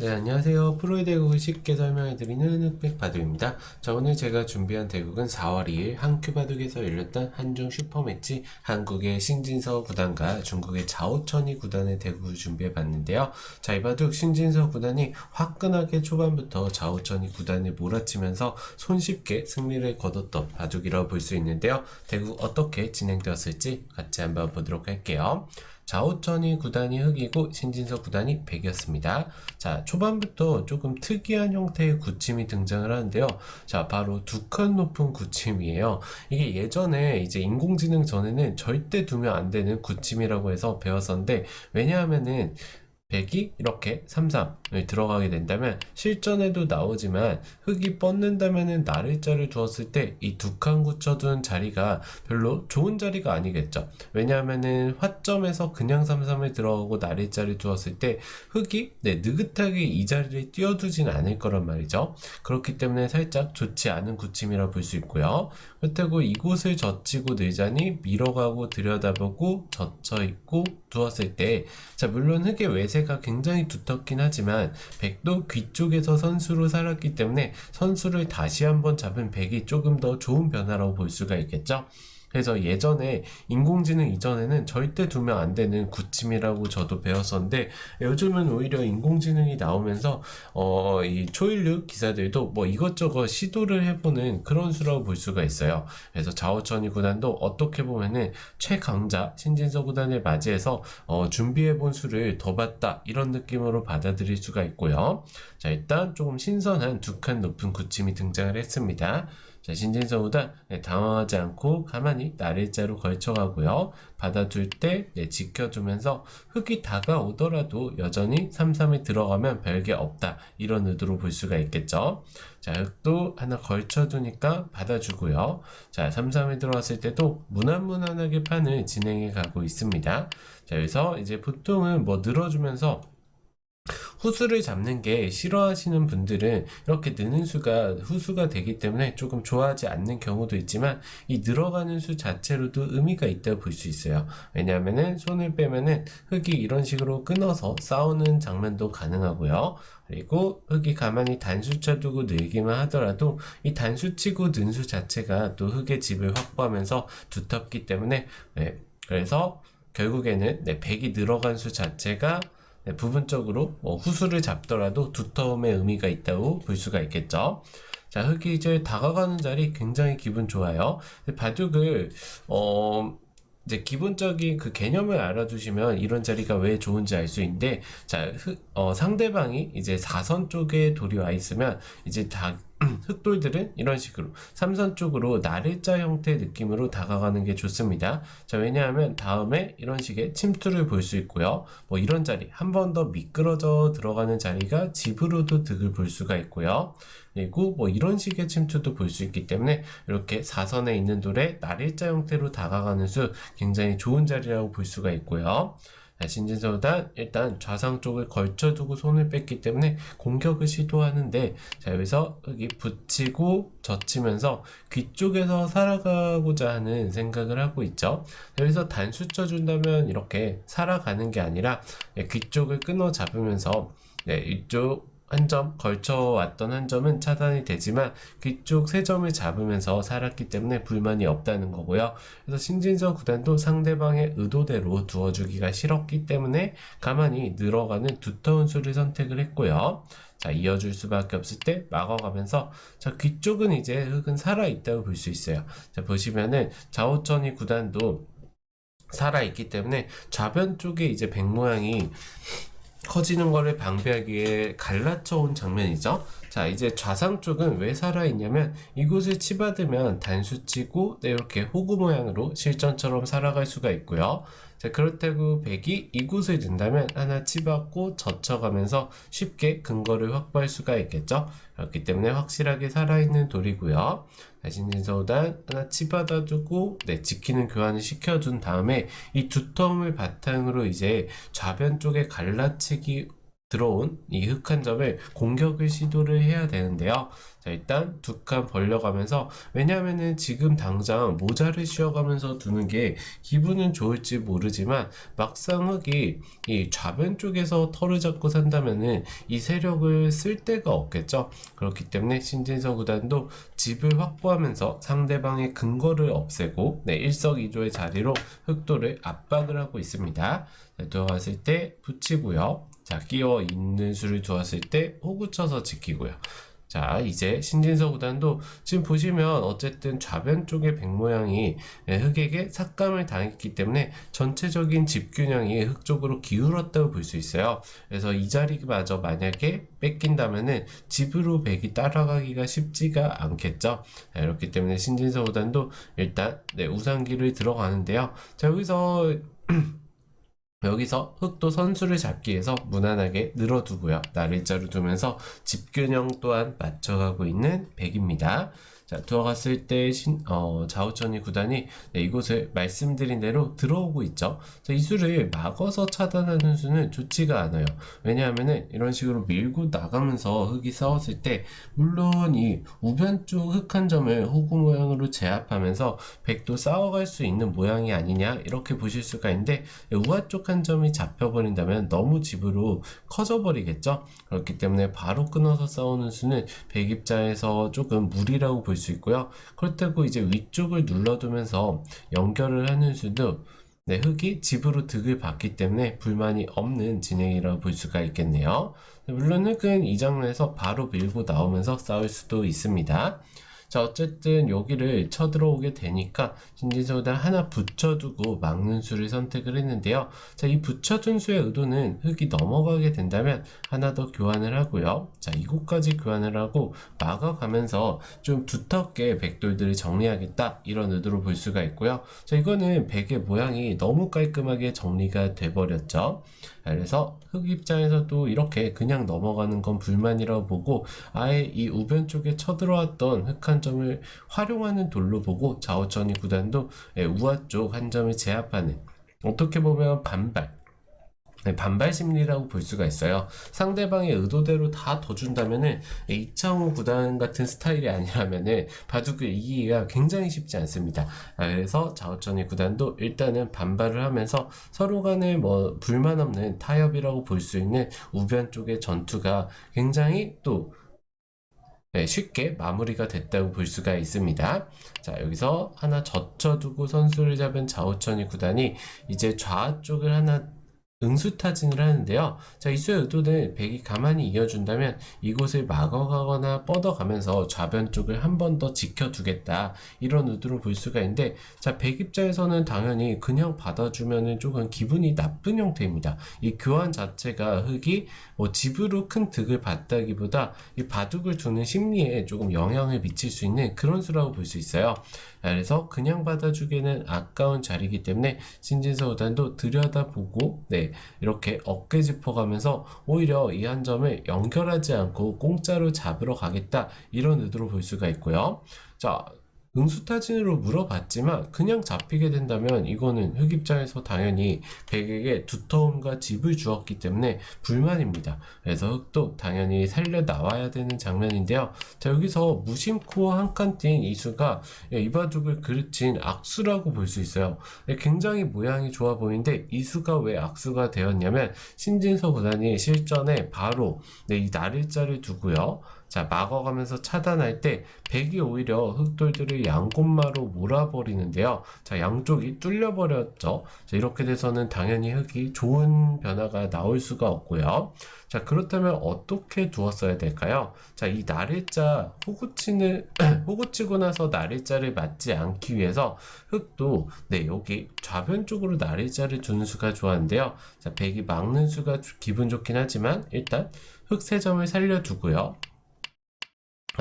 네, 안녕하세요. 프로의 대국을 쉽게 설명해드리는 흑백 바둑입니다. 자, 오늘 제가 준비한 대국은 4월 2일 한큐 바둑에서 열렸던 한중 슈퍼매치 한국의 신진서 구단과 중국의 자오천이 구단의 대국을 준비해봤는데요. 자, 이 바둑 신진서 구단이 화끈하게 초반부터 자오천이 구단을 몰아치면서 손쉽게 승리를 거뒀던 바둑이라고 볼 수 있는데요. 대국 어떻게 진행되었을지 같이 한번 보도록 할게요. 자오천이 구단이 흑이고 신진서 구단이 백이었습니다. 자, 초반부터 조금 특이한 형태의 구침이 등장을 하는데요. 자, 바로 두 칸 높은 구침이에요. 이게 예전에 이제 인공지능 전에는 절대 두면 안 되는 구침이라고 해서 배웠었는데, 왜냐하면은 백이 이렇게 3, 3을 들어가게 된다면 실전에도 나오지만 흙이 뻗는다면은 나를자를 두었을 때 이 두 칸 굳혀둔 자리가 별로 좋은 자리가 아니겠죠. 왜냐하면은 화점에서 그냥 3, 3을 들어가고 나를자를 두었을 때 흙이 네, 느긋하게 이 자리를 띄워두진 않을 거란 말이죠. 그렇기 때문에 살짝 좋지 않은 구침이라 볼 수 있고요. 그렇다고 이곳을 젖히고 늘자니 밀어가고 들여다보고 젖혀 있고 두었을 때, 자, 물론 흙의 외세가 굉장히 두텁긴 하지만, 백도 귀 쪽에서 선수로 살았기 때문에 선수를 다시 한번 잡은 백이 조금 더 좋은 변화라고 볼 수가 있겠죠? 그래서 예전에 인공지능 이전에는 절대 두면 안 되는 구침이라고 저도 배웠었는데 요즘은 오히려 인공지능이 나오면서 어, 이 초일류 기사들도 뭐 이것저것 시도를 해보는 그런 수라고 볼 수가 있어요. 그래서 자오천이 구단도 어떻게 보면은 최강자 신진서 구단을 맞이해서 어, 준비해본 수를 더 봤다 이런 느낌으로 받아들일 수가 있고요. 자 일단 조금 신선한 두 칸 높은 구침이 등장을 했습니다. 자, 신진서 구단 네, 당황하지 않고 가만히 나를자로 걸쳐가고요. 받아줄 때 네, 지켜주면서 흙이 다가오더라도 여전히 3-3에 들어가면 별게 없다. 이런 의도로 볼 수가 있겠죠. 자, 흙도 하나 걸쳐두니까 받아주고요. 자, 3-3에 들어왔을 때도 무난무난하게 판을 진행해 가고 있습니다. 자, 여기서 이제 보통은 뭐 늘어주면서 후수를 잡는 게 싫어하시는 분들은 이렇게 느는 수가 후수가 되기 때문에 조금 좋아하지 않는 경우도 있지만 이 늘어가는 수 자체로도 의미가 있다고 볼수 있어요. 왜냐하면은 손을 빼면은 흙이 이런 식으로 끊어서 싸우는 장면도 가능하고요. 그리고 흙이 가만히 단수 쳐두고 늘기만 하더라도 이 단수 치고 는 수 자체가 또 흙의 집을 확보하면서 두텁기 때문에 네, 그래서 결국에는 네, 백이 늘어간 수 자체가 네, 부분적으로 뭐 후수를 잡더라도 두터움의 의미가 있다고 볼 수가 있겠죠. 자, 흙이 이제 다가가는 자리 굉장히 기분 좋아요. 바둑을 어 이제 기본적인 그 개념을 알아두시면 이런 자리가 왜 좋은지 알 수 있는데, 자, 흙, 어, 상대방이 이제 사선 쪽에 돌이 와 있으면 이제 다 흑돌들은 이런 식으로 삼선 쪽으로 나를자 형태의 느낌으로 다가가는 게 좋습니다. 자, 왜냐하면 다음에 이런 식의 침투를 볼 수 있고요. 뭐 이런 자리, 한 번 더 미끄러져 들어가는 자리가 집으로도 득을 볼 수가 있고요. 그리고 뭐 이런 식의 침투도 볼 수 있기 때문에 이렇게 사선에 있는 돌에 나를자 형태로 다가가는 수 굉장히 좋은 자리라고 볼 수가 있고요. 자, 신진서단 일단 좌상 쪽을 걸쳐두고 손을 뺐기 때문에 공격을 시도하는데 자 여기서 여기 붙이고 젖히면서 귀 쪽에서 살아가고자 하는 생각을 하고 있죠. 여기서 단수 쳐준다면 이렇게 살아가는 게 아니라 네, 귀 쪽을 끊어 잡으면서 네, 이쪽 한 점 걸쳐왔던 한 점은 차단이 되지만 귀쪽 세 점을 잡으면서 살았기 때문에 불만이 없다는 거고요. 그래서 신진서 구단도 상대방의 의도대로 두어주기가 싫었기 때문에 가만히 늘어가는 두터운 수를 선택을 했고요. 자, 이어줄 수밖에 없을 때 막아가면서 자, 귀 쪽은 이제 흙은 살아있다고 볼 수 있어요. 자, 보시면은 자오천이 구단도 살아있기 때문에 좌변 쪽에 이제 백 모양이 커지는 거를 방비하기 위해 갈라쳐 온 장면이죠. 자, 이제 좌상 쪽은 왜 살아있냐면 이곳을 치받으면 단수치고 네, 이렇게 호구 모양으로 실전처럼 살아갈 수가 있고요. 자, 그렇다고 백이 이곳을 든다면 하나 치받고 젖혀가면서 쉽게 근거를 확보할 수가 있겠죠. 그렇기 때문에 확실하게 살아있는 돌이고요. 신진서우단 하나 치받아주고 네, 지키는 교환을 시켜준 다음에 이 두터움을 바탕으로 이제 좌변 쪽에 갈라치기 들어온 이흙한 점을 공격을 시도를 해야 되는데요. 자, 일단 두 칸 벌려가면서 왜냐하면은 지금 당장 모자를 씌워가면서 두는 게 기분은 좋을지 모르지만 막상 흙이 이 좌변 쪽에서 털을 잡고 산다면은 이 세력을 쓸 데가 없겠죠. 그렇기 때문에 신진서 구단도 집을 확보하면서 상대방의 근거를 없애고 네, 일석이조의 자리로 흑도를 압박을 하고 있습니다. 자, 들어갔을 때 붙이고요. 자, 끼워 있는 수를 두었을 때 호구 쳐서 지키고요. 자, 이제 신진서 구단도 지금 보시면 어쨌든 좌변 쪽의 백 모양이 예, 흑에게 삭감을 당했기 때문에 전체적인 집 균형이 흑 쪽으로 기울었다고 볼 수 있어요. 그래서 이 자리마저 만약에 뺏긴다면은 집으로 백이 따라가기가 쉽지가 않겠죠. 자, 이렇기 때문에 신진서 구단도 일단 네, 우상기를 들어가는데요. 자, 여기서 여기서 흑도 선수를 잡기 위해서 무난하게 늘어두고요. 날일자로 두면서 집균형 또한 맞춰가고 있는 백입니다. 자, 들어갔을 때 신, 어, 자우천이 구단이 네, 이곳을 말씀드린 대로 들어오고 있죠. 자, 이 수를 막아서 차단하는 수는 좋지가 않아요. 왜냐하면은 이런 식으로 밀고 나가면서 흙이 싸웠을 때 물론 이 우변 쪽 흙 한 점을 호구 모양으로 제압하면서 백도 싸워갈 수 있는 모양이 아니냐 이렇게 보실 수가 있는데 우하 쪽 한 점이 잡혀버린다면 너무 집으로 커져 버리겠죠. 그렇기 때문에 바로 끊어서 싸우는 수는 백 입장에서 조금 무리라고 볼수 있고요. 그렇다고 이제 위쪽을 눌러두면서 연결을 하는 수도 네, 흙이 집으로 득을 받기 때문에 불만이 없는 진행이라고 볼 수가 있겠네요. 물론 흙은 이 장면에서 바로 밀고 나오면서 싸울 수도 있습니다. 자, 어쨌든 여기를 쳐들어오게 되니까 신진서구단 하나 붙여두고 막는 수를 선택을 했는데요. 자, 이 붙여둔 수의 의도는 흙이 넘어가게 된다면 하나 더 교환을 하고요. 자, 이곳까지 교환을 하고 막아가면서 좀 두텁게 백돌들을 정리하겠다 이런 의도로 볼 수가 있고요. 자, 이거는 백의 모양이 너무 깔끔하게 정리가 돼버렸죠. 그래서 흙 입장에서도 이렇게 그냥 넘어가는 건 불만이라고 보고 아예 이 우변 쪽에 쳐들어왔던 흙한 점을 활용하는 돌로 보고 자오천이 구단도 예, 우하 쪽 한 점을 제압하는 어떻게 보면 반발 네, 반발 심리라고 볼 수가 있어요. 상대방의 의도대로 다더 준다면은 이창호 구단 같은 스타일이 아니라면은 바둑을 이기기가 굉장히 쉽지 않습니다. 아, 그래서 자오천이 구단도 일단은 반발을 하면서 서로 간에 뭐 불만 없는 타협이라고 볼 수 있는 우변 쪽의 전투가 굉장히 또 네, 쉽게 마무리가 됐다고 볼 수가 있습니다. 자, 여기서 하나 젖혀두고 선수를 잡은 자오천이 구단이 이제 좌 쪽을 하나 응수타진을 하는데요. 자, 이수의 의도는 백이 가만히 이어준다면 이곳을 막아가거나 뻗어가면서 좌변 쪽을 한 번 더 지켜두겠다. 이런 의도로 볼 수가 있는데, 자, 백 입장에서는 당연히 그냥 받아주면은 조금 기분이 나쁜 형태입니다. 이 교환 자체가 흙이 뭐 집으로 큰 득을 봤다기보다 이 바둑을 두는 심리에 조금 영향을 미칠 수 있는 그런 수라고 볼 수 있어요. 그래서 그냥 받아주기에는 아까운 자리이기 때문에 신진서 구단도 들여다보고 네 이렇게 어깨 짚어가면서 오히려 이 한 점을 연결하지 않고 공짜로 잡으러 가겠다 이런 의도로 볼 수가 있고요. 자 응수타진으로 물어봤지만 그냥 잡히게 된다면 이거는 흑 입장에서 당연히 백에게 두터움과 집을 주었기 때문에 불만입니다. 그래서 흑도 당연히 살려 나와야 되는 장면인데요. 자 여기서 무심코 한 칸 뛴 이수가 이바둑을 그르친 악수라고 볼 수 있어요. 굉장히 모양이 좋아 보이는데 이수가 왜 악수가 되었냐면 신진서 구단이 실전에 바로 네, 이 날일자를 두고요. 자, 막아가면서 차단할 때 백이 오히려 흑돌들을 양곳마로 몰아버리는데요. 자, 양쪽이 뚫려버렸죠. 자, 이렇게 돼서는 당연히 흑이 좋은 변화가 나올 수가 없고요. 자, 그렇다면 어떻게 두었어야 될까요? 자, 이 날일자 호구치는, 호구치고 나서 날일자를 맞지 않기 위해서 흑도, 네, 여기 좌변 쪽으로 날일자를 두는 수가 좋았는데요. 자, 백이 막는 수가 기분 좋긴 하지만 일단 흑 세 점을 살려두고요.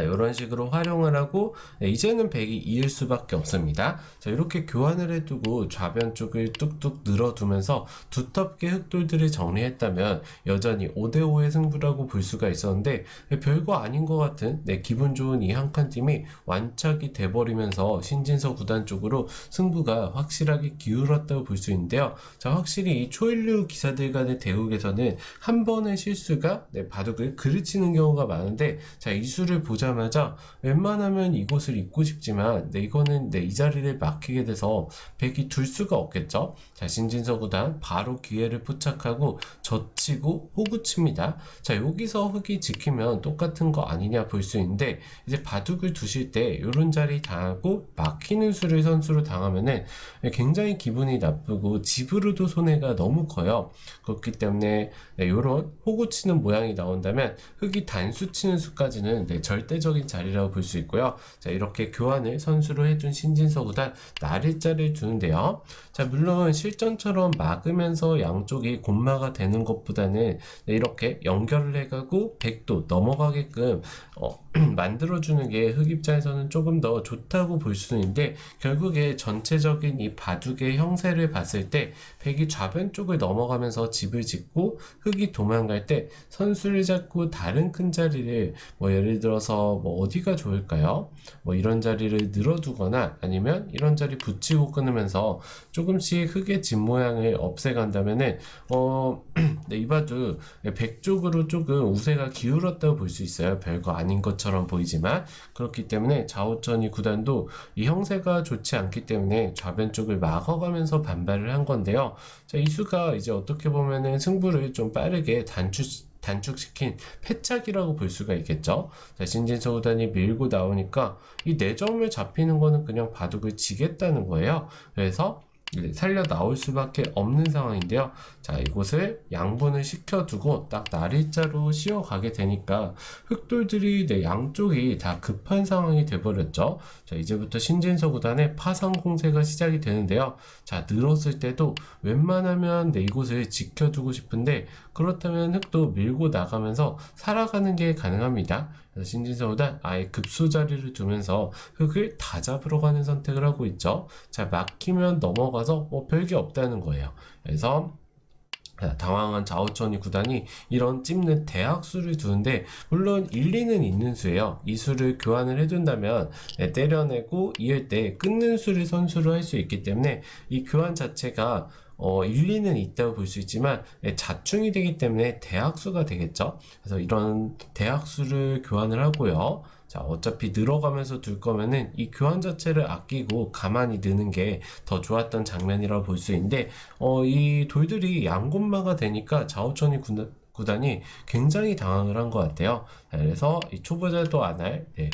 이런 식으로 활용을 하고 네, 이제는 100이 이을 수밖에 없습니다. 자, 이렇게 교환을 해두고 좌변 쪽을 뚝뚝 늘어두면서 두텁게 흑돌들을 정리했다면 여전히 5대5의 승부라고 볼 수가 있었는데 네, 별거 아닌 것 같은 네, 기분 좋은 이 한 칸 팀이 완착이 돼버리면서 신진서 구단 쪽으로 승부가 확실하게 기울었다고 볼 수 있는데요. 자, 확실히 이 초일류 기사들 간의 대국에서는 한 번의 실수가 네, 바둑을 그르치는 경우가 많은데 자, 이 수를 보자 마자 웬만하면 이곳을 잊고 싶지만 네, 이거는 네, 이 자리를 막히게 돼서 백이 둘 수가 없겠죠. 자, 신진서 구단 바로 기회를 포착하고 젖히고 호구칩니다. 자, 여기서 흑이 지키면 똑같은 거 아니냐 볼 수 있는데 이제 바둑을 두실 때 이런 자리 당하고 막히는 수를 선수로 당하면은 굉장히 기분이 나쁘고 집으로도 손해가 너무 커요. 그렇기 때문에 네, 이런 호구 치는 모양이 나온다면 흑이 단수 치는 수까지는 네, 절대 적인 자리라고 볼 수 있고요. 자 이렇게 교환을 선수로 해준 신진서 구단 나리자를 두는데요. 자 물론 실전처럼 막으면서 양쪽이 곤마가 되는 것보다는 네, 이렇게 연결을 해가고 100도 넘어가게끔 어, 만들어주는 게 흑 입장에서는 조금 더 좋다고 볼 수는 있는데 결국에 전체적인 이 바둑의 형세를 봤을 때 백이 좌변 쪽을 넘어가면서 집을 짓고 흑이 도망갈 때 선수를 잡고 다른 큰 자리를 뭐 예를 들어서 뭐 어디가 좋을까요? 뭐 이런 자리를 늘어두거나 아니면 이런 자리 붙이고 끊으면서 조금씩 흑의 집 모양을 없애간다면은 어 네, 이 바둑 백 쪽으로 조금 우세가 기울었다고 볼 수 있어요. 별거 아닌 것 처럼 보이지만 그렇기 때문에 좌우천이 구단도 이 형세가 좋지 않기 때문에 좌변 쪽을 막아가면서 반발을 한 건데요. 자, 이 수가 이제 어떻게 보면은 승부를 좀 빠르게 단축 단축시킨 패착이라고 볼 수가 있겠죠. 자, 신진서 구단이 밀고 나오니까 이 4점을 잡히는 거는 그냥 바둑을 지겠다는 거예요. 그래서 살려 나올 수밖에 없는 상황인데요. 자, 이곳을 양분을 시켜두고 딱 나리자로 씌워 가게 되니까 흑돌들이 내 양쪽이 다 급한 상황이 돼버렸죠. 자, 이제부터 신진서 구단의 파상 공세가 시작이 되는데요. 자, 늘었을 때도 웬만하면 내 이곳을 지켜두고 싶은데 그렇다면 흑도 밀고 나가면서 살아가는 게 가능합니다. 그래서 신진서 구단 아예 급수 자리를 두면서 흑을 다 잡으러 가는 선택을 하고 있죠. 자, 막히면 넘어가서 뭐 별게 없다는 거예요. 그래서 자, 당황한 자오천이 구단이 이런 찝는 대학수를 두는데 물론 일리는 있는 수예요. 이 수를 교환을 해둔다면 네, 때려내고 이을 때 끊는 수를 선수로 할 수 있기 때문에 이 교환 자체가 어, 일리는 있다고 볼 수 있지만 예, 자충이 되기 때문에 대학수가 되겠죠. 그래서 이런 대학수를 교환을 하고요. 자, 어차피 늘어가면서 둘 거면은 이 교환 자체를 아끼고 가만히 느는 게 더 좋았던 장면이라고 볼 수 있는데, 어, 이 돌들이 양곤마가 되니까 자오천이 구단, 구단이 굉장히 당황을 한 것 같아요. 자, 그래서 이 초보자도 안 할, 네,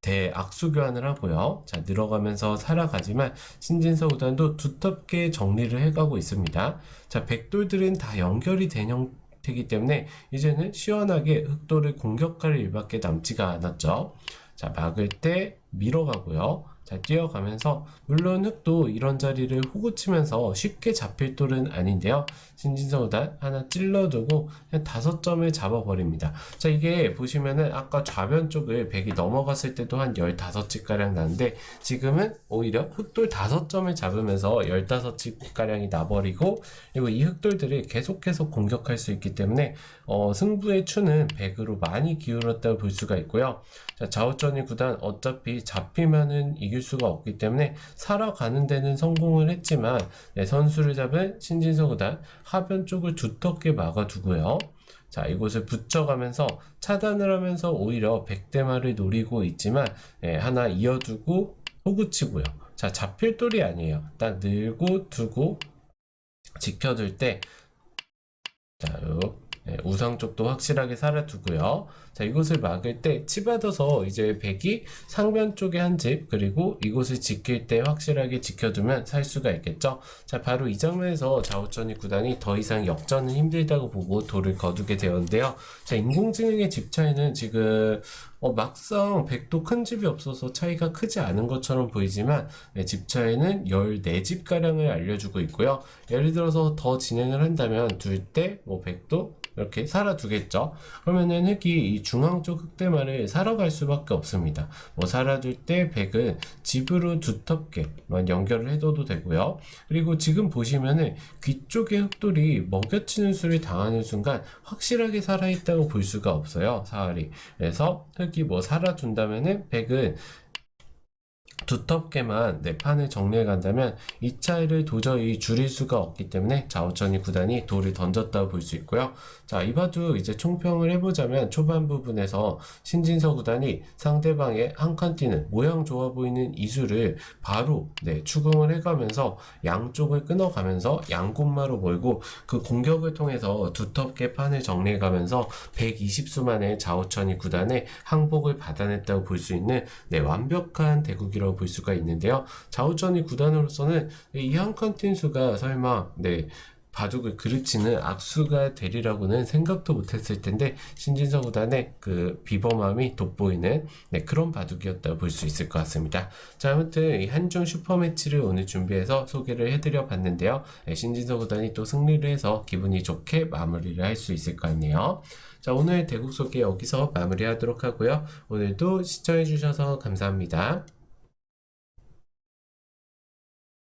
대악수 교환을 하고요. 자, 늘어가면서 살아가지만 신진서 구단도 두텁게 정리를 해가고 있습니다. 자, 백돌들은 다 연결이 된 형태이기 때문에 이제는 시원하게 흑돌을 공격할 일밖에 남지가 않았죠. 자, 막을 때 밀어가고요. 자, 뛰어가면서 물론 흑도 이런 자리를 호구 치면서 쉽게 잡힐 돌은 아닌데요. 신진서 구단 하나 찔러두고 그냥 다섯 점을 잡아버립니다. 자, 이게 보시면은 아까 좌변 쪽을 백이 넘어갔을 때도 한 15집 가량 나는데 지금은 오히려 흑돌 다섯 점을 잡으면서 15집 가량이 나버리고 그리고 이 흑돌들이 계속해서 공격할 수 있기 때문에 어, 승부의 추는 백으로 많이 기울었다고 볼 수가 있고요. 자, 자오천이 구단 어차피 잡히면은 이길 수가 없기 때문에 살아가는 데는 성공을 했지만 네, 선수를 잡은 신진서 구단 하변 쪽을 두텁게 막아두고요. 자, 이곳을 붙여가면서 차단을 하면서 오히려 백대마를 노리고 있지만 예, 하나 이어두고 호구치고요. 자, 잡힐 돌이 아니에요. 딱 늘고 두고 지켜둘 때 자, 요 네, 우상 쪽도 확실하게 살아두고요. 자, 이곳을 막을 때 치받아서 이제 백이 상변 쪽에 한 집, 그리고 이곳을 지킬 때 확실하게 지켜두면 살 수가 있겠죠. 자, 바로 이 장면에서 자우천이 구단이 더 이상 역전은 힘들다고 보고 돌을 거두게 되었는데요. 자, 인공지능의 집 차이는 지금 어, 막상 백도 큰 집이 없어서 차이가 크지 않은 것처럼 보이지만 네, 집 차이는 14집 가량을 알려주고 있고요. 예를 들어서 더 진행을 한다면 둘 때뭐 백도 이렇게 살아두겠죠. 그러면은 흑이 이 중앙 쪽 흑대만을 사러 갈 수밖에 없습니다. 뭐 살아둘 때 백은 집으로 두텁게만 연결을 해둬도 되고요. 그리고 지금 보시면은 귀 쪽의 흑돌이 먹여치는 수를 당하는 순간 확실하게 살아있다고 볼 수가 없어요. 사활이. 그래서 흑이 뭐 살아준다면은 백은 두텁게만 내 판을 정리해 간다면 이 차이를 도저히 줄일 수가 없기 때문에 자오천이 구단이 돌을 던졌다고 볼 수 있고요. 자, 이바도 이제 총평을 해보자면 초반 부분에서 신진서 구단이 상대방의 한 칸 뛰는 모양 좋아 보이는 이수를 바로 네, 추궁을 해가면서 양쪽을 끊어가면서 양곳마로 몰고 그 공격을 통해서 두텁게 판을 정리해 가면서 120수 만에 자오천이 구단의 항복을 받아냈다고 볼 수 있는 네, 완벽한 대 국이라고 볼 수가 있는데요. 자오천이 구단으로서는 이한칸뛴 수가 설마 네, 바둑을 그르치는 악수가 되리라고는 생각도 못했을 텐데 신진서 구단의 그 비범함이 돋보이는 네, 그런 바둑이었다고 볼수 있을 것 같습니다. 자 아무튼 이 한중 슈퍼매치를 오늘 준비해서 소개를 해드려 봤는데요. 네, 신진서 구단이 또 승리를 해서 기분이 좋게 마무리를 할 수 있을 것 같네요. 자 오늘 대국 소개 여기서 마무리하도록 하고요. 오늘도 시청해주셔서 감사합니다.